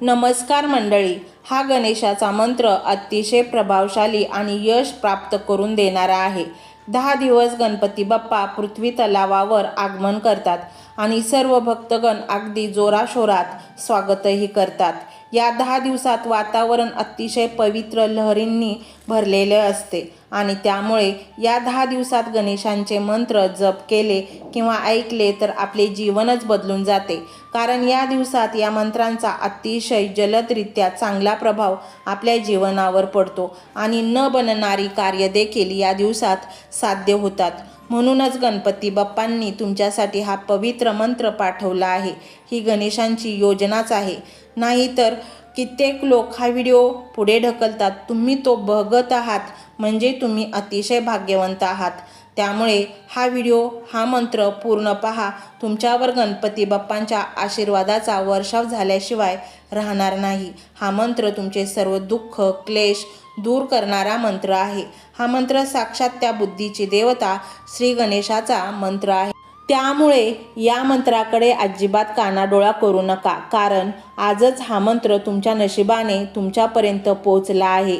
नमस्कार मंडळी हा गणेशाचा मंत्र अतिशय प्रभावशाली आणि यश प्राप्त करून देणारा आहे. दहा दिवस गणपती बाप्पा पृथ्वी तलावावर आगमन करतात आणि सर्व भक्तगण अगदी जोराशोरात स्वागतही करतात. या दहा दिवसात वातावरण अतिशय पवित्र लहरींनी भरलेले असते. आणि त्यामुळे या दहा दिवसात गणेशांचे मंत्र जप केले किंवा ऐकले तर आपले जीवनच बदलून जाते. कारण या दिवसात या मंत्रांचा अतिशय जलदरित्या चांगला प्रभाव आपल्या जीवनावर पडतो आणि न बनणारी कार्य देखील या दिवसात साध्य होतात. म्हणूनच गणपती बाप्पांनी तुमच्यासाठी हा पवित्र मंत्र पाठवला आहे. ही गणेशांची योजनाच आहे. नाहीतर कित्येक लोक हा व्हिडिओ पुढे ढकलतात. तुम्ही तो बघत आहात म्हणजे तुम्ही अतिशय भाग्यवंत आहात. त्यामुळे हा व्हिडिओ हा मंत्र पूर्ण पहा. तुमच्यावर गणपती बाप्पांच्या आशीर्वादाचा वर्षाव झाल्याशिवाय राहणार नाही. हा मंत्र तुमचे सर्व दुःख क्लेश दूर करणारा मंत्र आहे. हा मंत्र साक्षात त्या बुद्धीची देवता श्री गणेशाचा मंत्र आहे. त्यामुळे या मंत्राकडे अजिबात कानाडोळा करू नका. कारण आजच हा मंत्र तुमच्या नशिबाने तुमच्यापर्यंत पोचला आहे.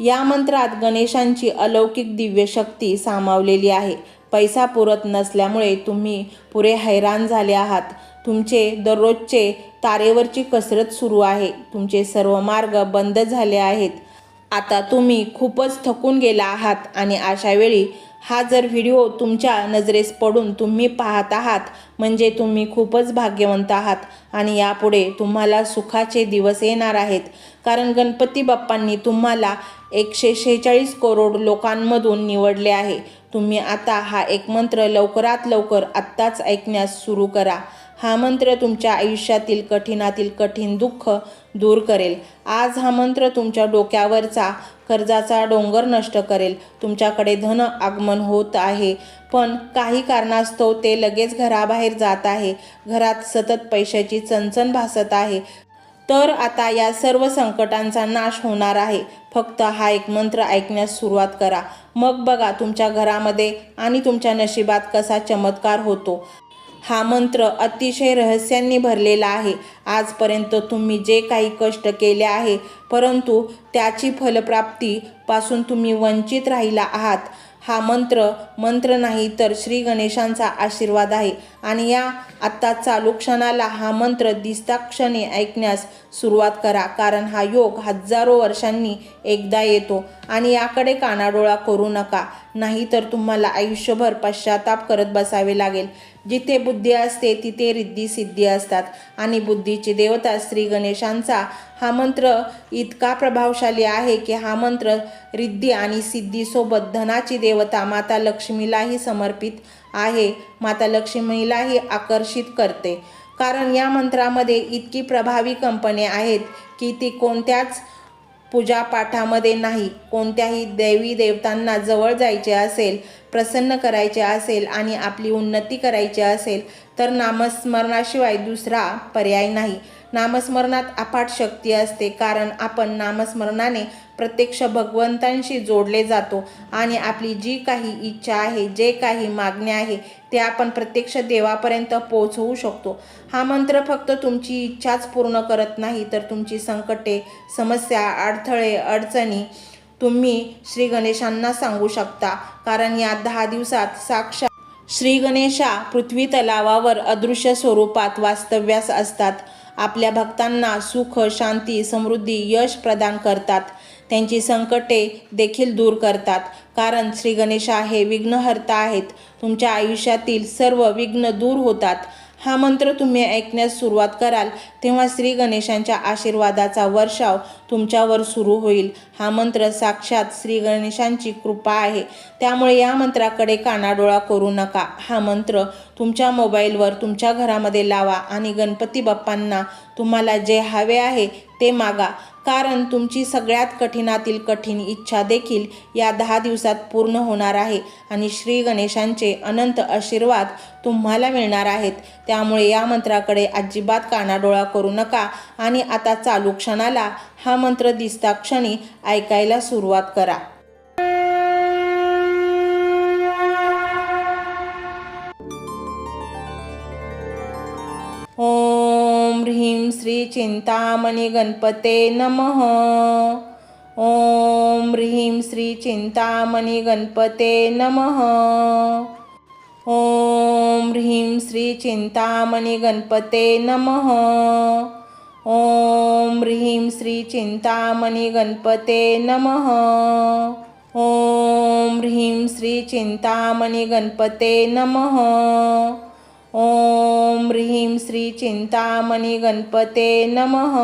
या मंत्रात गणेशांची अलौकिक दिव्य शक्ती सामावलेली आहे. पैसा पुरत नसल्यामुळे तुम्ही पुरे हैराण झाले आहात. तुमचे दररोजचे तारेवरची कसरत सुरू आहे. तुमचे सर्व मार्ग बंद झाले आहेत. आता तुम्ही खूपच थकून गेला आहात आणि अशावेळी हा जर व्हिडिओ तुमच्या नजरेस पडून तुम्ही पाहत आहात म्हणजे तुम्ही खूपच भाग्यवंत आहात आणि यापुढे तुम्हाला सुखाचे दिवस येणार आहेत. कारण गणपती बाप्पांनी तुम्हाला एकशे शेहेचाळीस करोड लोकांमधून निवडले आहे. तुम्ही आता हा एक मंत्र लवकरात लवकर आत्ताच ऐकण्यास सुरू करा. हा मंत्र तुमच्या आयुष्यातील कठीणातील कठीण दुःख दूर करेल. आज हा मंत्र तुमच्या डोक्यावरचा कर्जाचा डोंगर नष्ट करेल. तुमच्याकडे धन आगमन होत आहे. पण काही कारणास्तव ते लगेच घराबाहेर जात आहे. घरात सतत पैशाची चणचण भासत आहे. तर आता या सर्व संकटांचा नाश होणार आहे. फक्त हा एक मंत्र ऐकण्यास सुरुवात करा. मग बघा तुमच्या घरामध्ये आणि तुमच्या नशिबात कसा चमत्कार होतो. हा मंत्र अतिशय रहस्यांनी भरलेला आहे. आजपर्यंत तुम्ही जे काही कष्ट केले आहे परंतु त्याची फलप्राप्तीपासून तुम्ही वंचित राहिला आहात. हा मंत्र मंत्र नाही तर श्री गणेशांचा आशीर्वाद आहे आणि या आत्ता चालू क्षणाला हा मंत्र दिसता क्षणी ऐकण्यास सुरुवात करा कारण हा योग हजारो वर्षांनी एकदा येतो. आणि याकडे कानाडोळा करू नका. नाहीतर तुम्हाला आयुष्यभर पश्चाताप करत बसावे लागेल. जिथे बुद्धी असते तिथे रिद्धी सिद्धी असतात. आणि बुद्धीची देवता श्री गणेशांचा हा मंत्र इतका प्रभावशाली आहे की हा मंत्र रिद्धी आणि सिद्धीसोबत धनाची देवता माता लक्ष्मीलाही समर्पित आहे. माता लक्ष्मीलाही आकर्षित करते. कारण या मंत्रामध्ये इतकी प्रभावी कंपने आहेत की ती कोणत्याच पूजापाठामध्ये नाही. कोणत्याही देवी देवतांना जवळ जायचे असेल प्रसन्न करायचे असेल आणि आपली उन्नती करायची असेल तर नामस्मरणाशिवाय दुसरा पर्याय नाही. नामस्मरणात अफाट शक्ती असते कारण आपण नामस्मरणाने प्रत्यक्ष भगवंतांशी जोडले जातो आणि आपली जी काही इच्छा आहे जे काही मागणे आहे ते आपण प्रत्यक्ष देवापर्यंत पोहोचवू शकतो. हा मंत्र फक्त तुमची इच्छाच पूर्ण करत नाही तर तुमची संकटे समस्या अडथळे अडचणी तुम्ही श्री गणेशांना सांगू शकता. कारण या दहा दिवसात साक्षात श्री गणेशा पृथ्वी तलावावर अदृश्य स्वरूपात वास्तव्यास असतात. आपल्या भक्तांना सुख शांती समृद्धी यश प्रदान करतात. त्यांची संकटे देखील दूर करतात. कारण श्री गणेशा हे विघ्नहर्ता आहेत. तुमच्या आयुष्यातील सर्व विघ्न दूर होतात. हा मंत्र तुम्ही ऐकण्यास सुरुवात कराल तेव्हा श्री गणेशांच्या आशीर्वादाचा वर्षाव तुमच्यावर सुरू होईल. हा मंत्र साक्षात श्री गणेशांची कृपा आहे. त्यामुळे या मंत्राकडे कानाडोळा करू नका. हा मंत्र तुमच्या मोबाईलवर तुमच्या घरामध्ये लावा आणि गणपती बाप्पांना तुम्हाला जे हवे आहे ते मागा. कारण तुमची सगळ्यात कठीणातील कठीण इच्छा देखील या दहा दिवसात पूर्ण होणार आहे आणि श्री गणेशांचे अनंत आशीर्वाद तुम्हाला मिळणार आहेत. त्यामुळे या मंत्राकडे अजिबात कानाडोळा करू नका आणि आता चालू क्षणाला हा मंत्र दिसता क्षणी ऐकायला सुरुवात करा. श्री चिंतामणी गणपते नमः. ॐ ह्रीं श्री चिंतामणी गणपते नमः. ॐ ह्रीं श्री चिंतामणी गणपते नमः. ॐ ह्रीं श्री चिंतामणी गणपते नमः. ॐ ह्रीं श्री चिंतामणी गणपते नमः. ॐ ह्रीं श्री चिंतामणी गणपते नमः।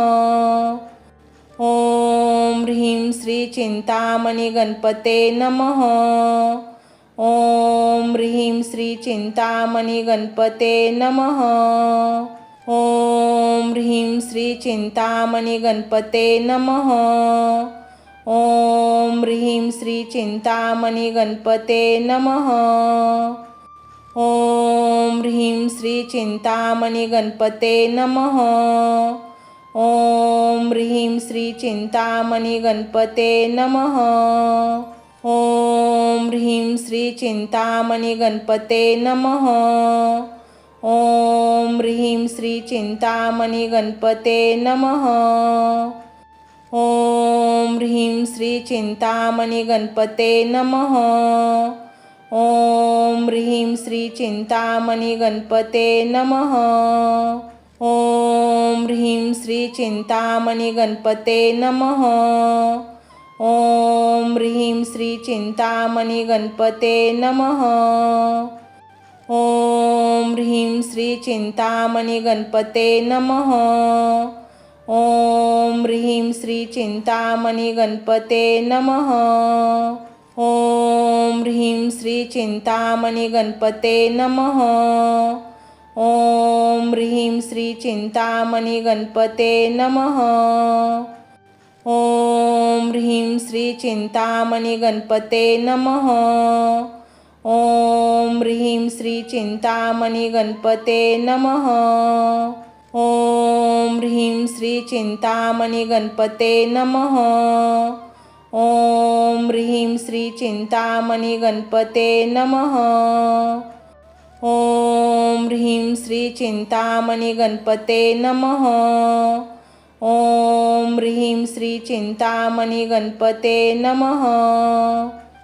ॐ ह्रीं श्री चिंतामणी गणपते नमः। ॐ ह्रीं श्री चिंतामणी गणपते नमः। ॐ ह्रीं श्री चिंतामणी गणपते नमः। ॐ ह्रीं श्री चिंतामणी गणपते नमः। ॐ ह्रीं श्री चिंतामणी गणपते नमः। ॐ ह्रीं श्री चिंतामणी गणपते नमः। ॐ ह्रीं श्री चिंतामणी गणपते नमः। ॐ ह्रीं श्री चिंतामणी गणपते नमः। ॐ ह्रीं श्री चिंतामणी गणपते नमः। ॐ ह्रीं श्री चिंतामणी गणपते नमः। ॐ ह्रीं श्री चिंतामणी गणपते नमः। ॐ ह्रीं श्री चिंतामणी गणपते नमः। ॐ ह्रीं श्री चिंतामणी गणपते नमः। ॐ ह्रीं श्री चिंतामणी गणपते नमः। ॐ ह्रीं श्री चिंतामणी गणपते नमः. ॐ ह्रीं श्री चिंतामणी गणपते नमः. ॐ ह्रीं श्री चिंतामणी गणपते नमः. ॐ ह्रीं श्री चिंतामणी गणपते नमः. ॐ ह्रीं श्री चिंतामणी गणपते नमः. ॐ ह्रीं श्री चिंतामणी गणपते नमः। ॐ ह्रीं श्री चिंतामणी गणपते नमः। ॐ ह्रीं श्री चिंतामणी गणपते नमः।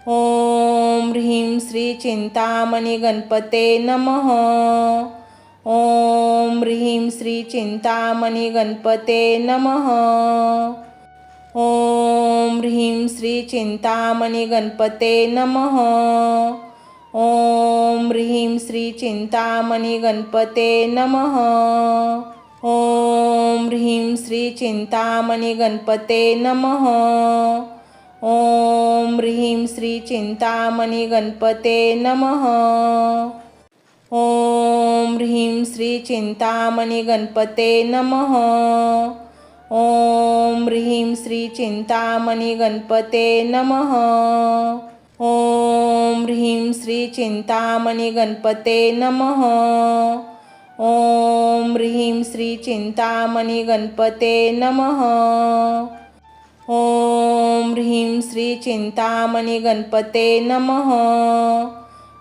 ॐ ह्रीं श्री चिंतामणी गणपते नमः। ॐ ह्रीं श्री चिंतामणी गणपते नमः। ॐ ह्रीं श्री चिंतामणी गणपते नमः। ॐ ह्रीं श्री चिंतामणी गणपते नमः। ॐ ह्रीं श्री चिंतामणी गणपते नमः। ॐ ह्रीं श्री चिंतामणी गणपते नमः। ॐ ह्रीं श्री चिंतामणी गणपते नमः। ॐ ह्रीं श्री चिंतामणी गणपते नमः। ॐ ह्रीं श्री चिंतामणी गणपते नमः। ॐ ह्रीं श्री चिंतामणी गणपते नमः। ॐ ह्रीं श्री चिंतामणी गणपते नमः।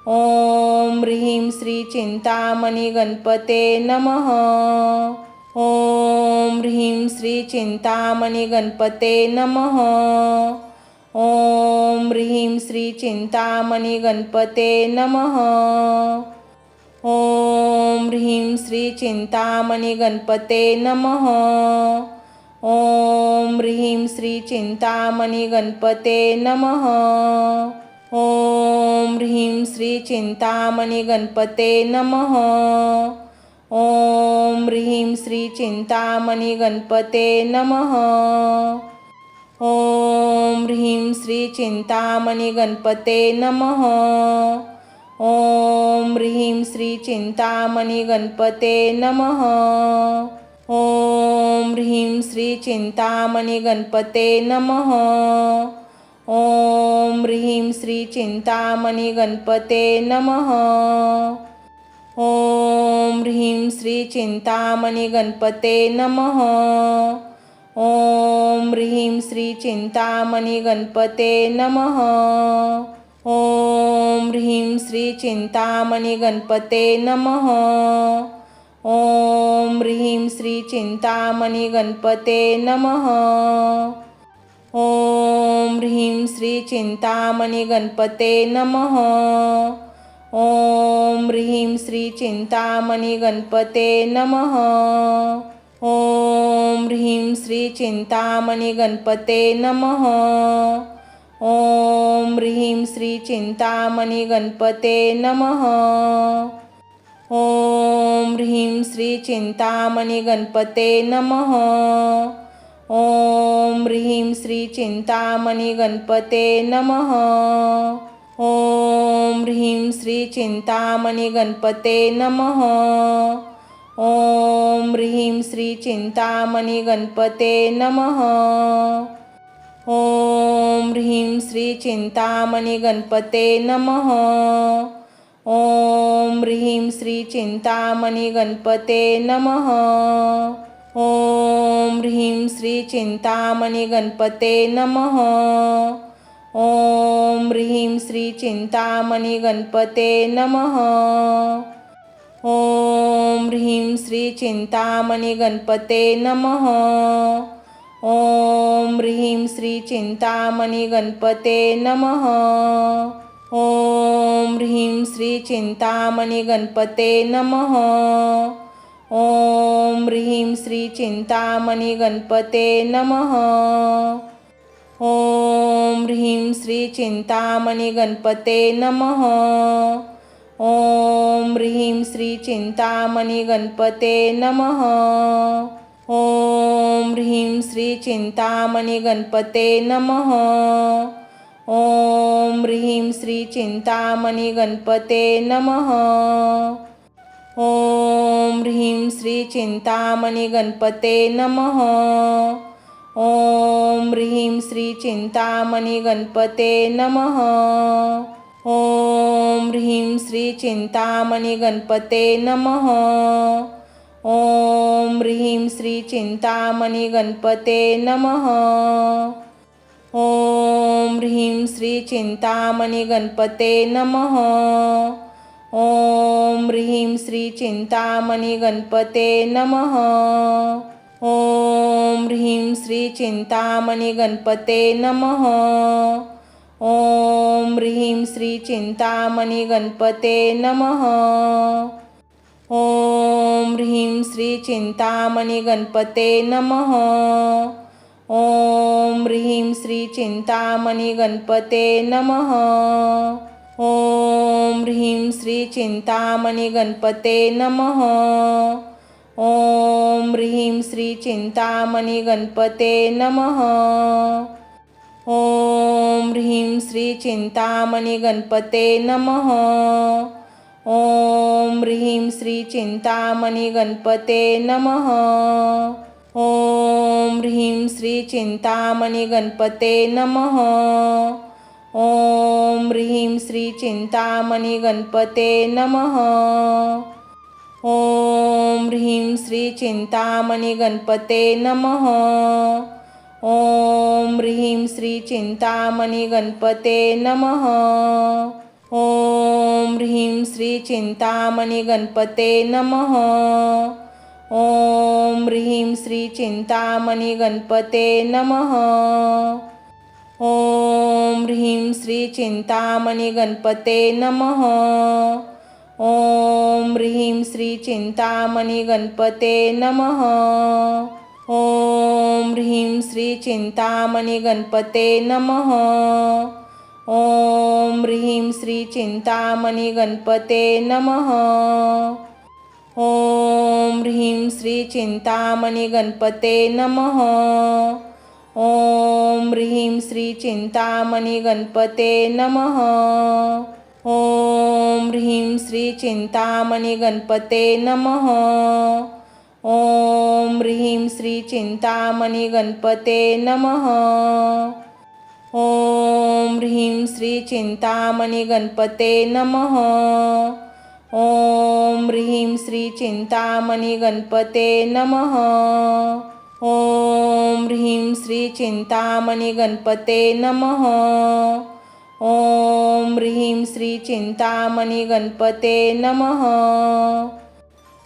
ॐ ह्रीं श्री चिंतामणी गणपते नमः। ॐ ह्रीं श्री चिंतामणी गणपते नमः। ॐ ह्रीं श्री चिंतामणी गणपते नमः। ॐ ह्रीं श्री चिंतामणी गणपते नमः। ॐ ह्रीं श्री चिंतामणी गणपते नमः। ॐ ह्रीं श्री चिंतामणी गणपते नमः। ॐ ह्रीं श्री चिंतामणी गणपते नमः। ॐ ह्रीं श्री चिंतामणी गणपते नमः। ॐ ह्रीं श्री चिंतामणी गणपते नमः। ॐ ह्रीं श्री चिंतामणी गणपते नमः। ॐ ह्रीं श्री चिंतामणी गणपते नमः। ॐ ह्रीं श्री चिंतामणी गणपते नमः। ॐ ह्रीं श्री चिंतामणी गणपते नमः। ॐ ह्रीं श्री चिंतामणी गणपते नमः। ॐ ह्रीं श्री चिंतामणी गणपते नमः। ॐ ह्रीं श्री चिंतामणी गणपते नमः। ॐ ह्रीं श्री चिंतामणी गणपते नमः। ॐ ह्रीं श्री चिंतामणी गणपते नमः। ॐ ह्रीं श्री चिंतामणी गणपते नमः। ॐ ह्रीं श्री चिंतामणी गणपते नमः। ॐ ह्रीं श्री चिंतामणी गणपते नमः। ॐ ह्रीं श्री चिंतामणी गणपते नमः। ॐ ह्रीं श्री चिंतामणी गणपते नमः। ॐ ह्रीं श्री चिंतामणी गणपते नमः। ॐ ह्रीं श्री चिंतामणी गणपते नमः। ॐ ह्रीं श्री चिंतामणी गणपते नमः। ॐ ह्रीं श्री चिंतामणी गणपते नमः। ॐ ह्रीं श्री चिंतामणी गणपते नमः। ॐ ह्रीं श्री चिंतामणी गणपते नमः। ॐ ह्रीं श्री चिंतामणी गणपते नमः। ॐ ह्रीं श्री चिंतामणी गणपते नमः। ॐ ह्रीं श्री चिंतामणी गणपते नमः। ॐ ह्रीं श्री चिंतामणी गणपते नमः। ॐ ह्रीं श्री चिंतामणी गणपते नमः। ॐ ह्रीं श्री चिंतामणी गणपते नमः। ॐ ह्रीं श्री चिंतामणी गणपते नमः। ॐ ह्रीं श्री चिंतामणी गणपते नमः। ॐ ह्रीं श्री चिंतामणी गणपते नमः। ॐ ह्रीं श्री चिंतामणी गणपते नमः। ॐ ह्रीं श्री चिंतामणी गणपते नमः। ॐ ह्रीं श्री चिंतामणी गणपते नमः। ॐ ह्रीं श्री चिंतामणी गणपते नमः. ॐ ह्रीं श्री चिंतामणी गणपते नमः. ॐ ह्रीं श्री चिंतामणी गणपते नमः. ॐ ह्रीं श्री चिंतामणी गणपते नमः. ॐ ह्रीं श्री चिंतामणी गणपते नमः. ॐ ह्रीं श्री चिंतामणी गणपते नमः। ॐ ह्रीं श्री चिंतामणी गणपते नमः। ॐ ह्रीं श्री चिंतामणी गणपते नमः। ॐ ह्रीं श्री चिंतामणी गणपते नमः। ॐ ह्रीं श्री चिंतामणी गणपते नमः। ॐ ह्रीं श्री चिंतामणी गणपते नमः। ॐ ह्रीं श्री चिंतामणी गणपते नमः। ॐ ह्रीं श्री चिंतामणी गणपते नमः। ॐ ह्रीं श्री चिंतामणी गणपते नमः। ॐ ह्रीं श्री चिंतामणी गणपते नमः। ॐ ह्रीं श्री चिंतामणी गणपते नमः। ॐ ह्रीं श्री चिंतामणी गणपते नमः। ॐ ह्रीं श्री चिंतामणी गणपते नमः। ॐ ह्रीं श्री चिंतामणी गणपते नमः। ॐ ह्रीं श्री चिंतामणी गणपते नमः। ॐ ह्रीं श्री चिंतामणी गणपते नमः. ॐ ह्रीं श्री चिंतामणी गणपते नमः. ॐ ह्रीं श्री चिंतामणी गणपते नमः. ॐ ह्रीं श्री चिंतामणी गणपते नमः. ॐ ह्रीं श्री चिंतामणी गणपते नमः. ॐ ह्रीं श्री चिंतामणी गणपते नमः।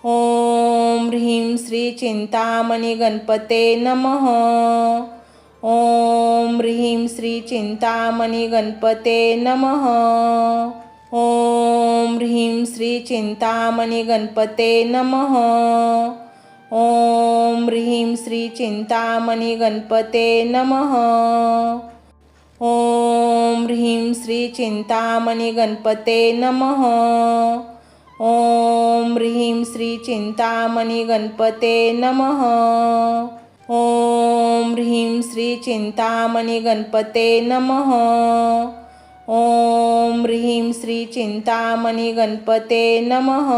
ॐ ह्रीं श्री चिंतामणी गणपते नमः। ॐ ह्रीं श्री चिंतामणी गणपते नमः। ॐ ह्रीं श्री चिंतामणी गणपते नमः। ॐ ह्रीं श्री चिंतामणी गणपते नमः। ॐ ह्रीं श्री चिंतामणी गणपते नमः. ॐ ह्रीं श्री चिंतामणी गणपते नमः. ॐ ह्रीं श्री चिंतामणी गणपते नमः. ॐ ह्रीं श्री चिंतामणी गणपते नमः.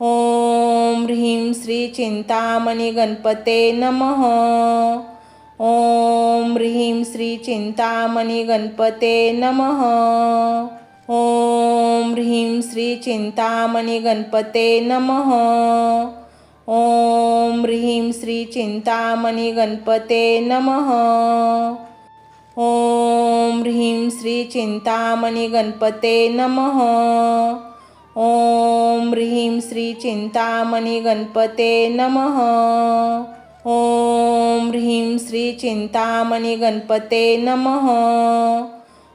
ॐ ह्रीं श्री चिंतामणी गणपते नमः. ॐ ह्रीं श्री चिंतामणी गणपते नमः। ॐ ह्रीं श्री चिंतामणी गणपते नमः। ॐ ह्रीं श्री चिंतामणी गणपते नमः। ॐ ह्रीं श्री चिंतामणी गणपते नमः। ॐ ह्रीं श्री चिंतामणी गणपते नमः। ॐ ह्रीं श्री चिंतामणी गणपते नमः.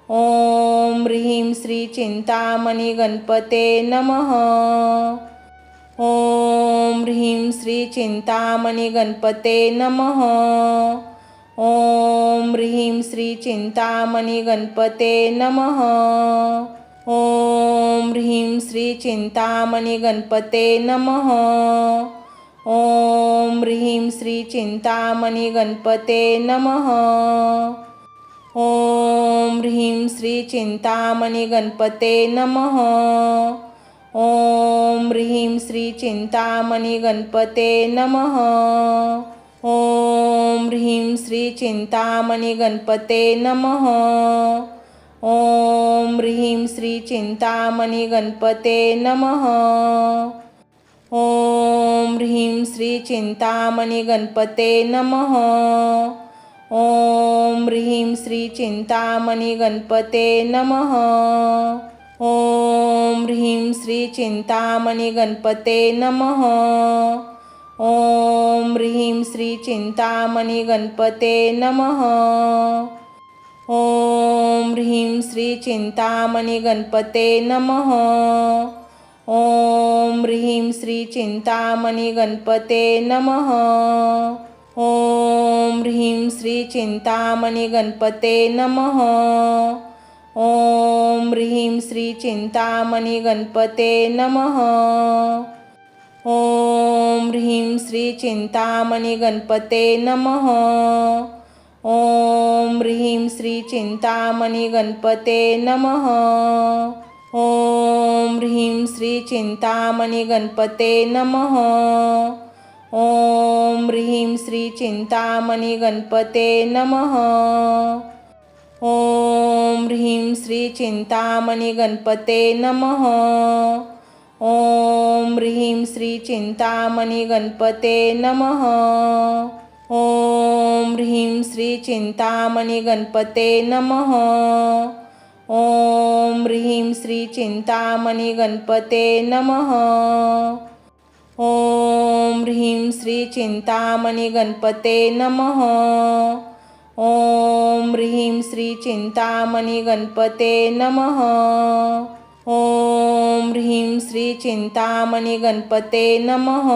ॐ ह्रीं श्री चिंतामणी गणपते नमः. ॐ ह्रीं श्री चिंतामणी गणपते नमः. ॐ ह्रीं श्री चिंतामणी गणपते नमः. ॐ ह्रीं श्री चिंतामणी गणपते नमः. ॐ ह्रीं श्री चिंतामणी गणपते नमः। ॐ ह्रीं श्री चिंतामणी गणपते नमः। ॐ ह्रीं श्री चिंतामणी गणपते नमः। ॐ ह्रीं श्री चिंतामणी गणपते नमः। ॐ ह्रीं श्री चिंतामणी गणपते नमः। ॐ ह्रीं श्री चिंतामणी गणपते नमः। ॐ ह्रीं श्री चिंतामणी गणपते नमः। ॐ ह्रीं श्री चिंतामणी गणपते नमः। ॐ ह्रीं श्री चिंतामणी गणपते नमः। ॐ ह्रीं श्री चिंतामणी गणपते नमः। ॐ ह्रीं श्री चिंतामणी गणपते नमः। ॐ ह्रीं श्री चिंतामणी गणपते नमः। ॐ ह्रीं श्री चिंतामणी गणपते नमः। ॐ ह्रीं श्री चिंतामणी गणपते नमः। ॐ ह्रीं श्री चिंतामणी गणपते नमः। ॐ ह्रीं श्री चिंतामणी गणपते नमः। ॐ ह्रीं श्री चिंतामणी गणपते नमः। ॐ ह्रीं श्री चिंतामणी गणपते नमः। ॐ ह्रीं श्री चिंतामणी गणपते नमः। ॐ ह्रीं श्री चिंतामणी गणपते नमः। ॐ ह्रीं श्री चिंतामणी गणपते नमः। ॐ ह्रीं श्री चिंतामणी गणपते नमः। ॐ ह्रीं श्री चिंतामणी गणपते नमः। ॐ ह्रीं श्री चिंतामणी गणपते नमः।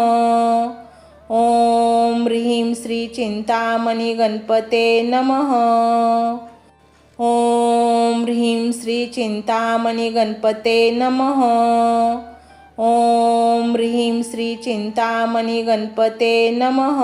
ॐ ह्रीं श्री चिंतामणी गणपते नमः। ॐ ह्रीं श्री चिंतामणी गणपते नमः. ॐ ह्रीं श्री चिंतामणी गणपते नमः.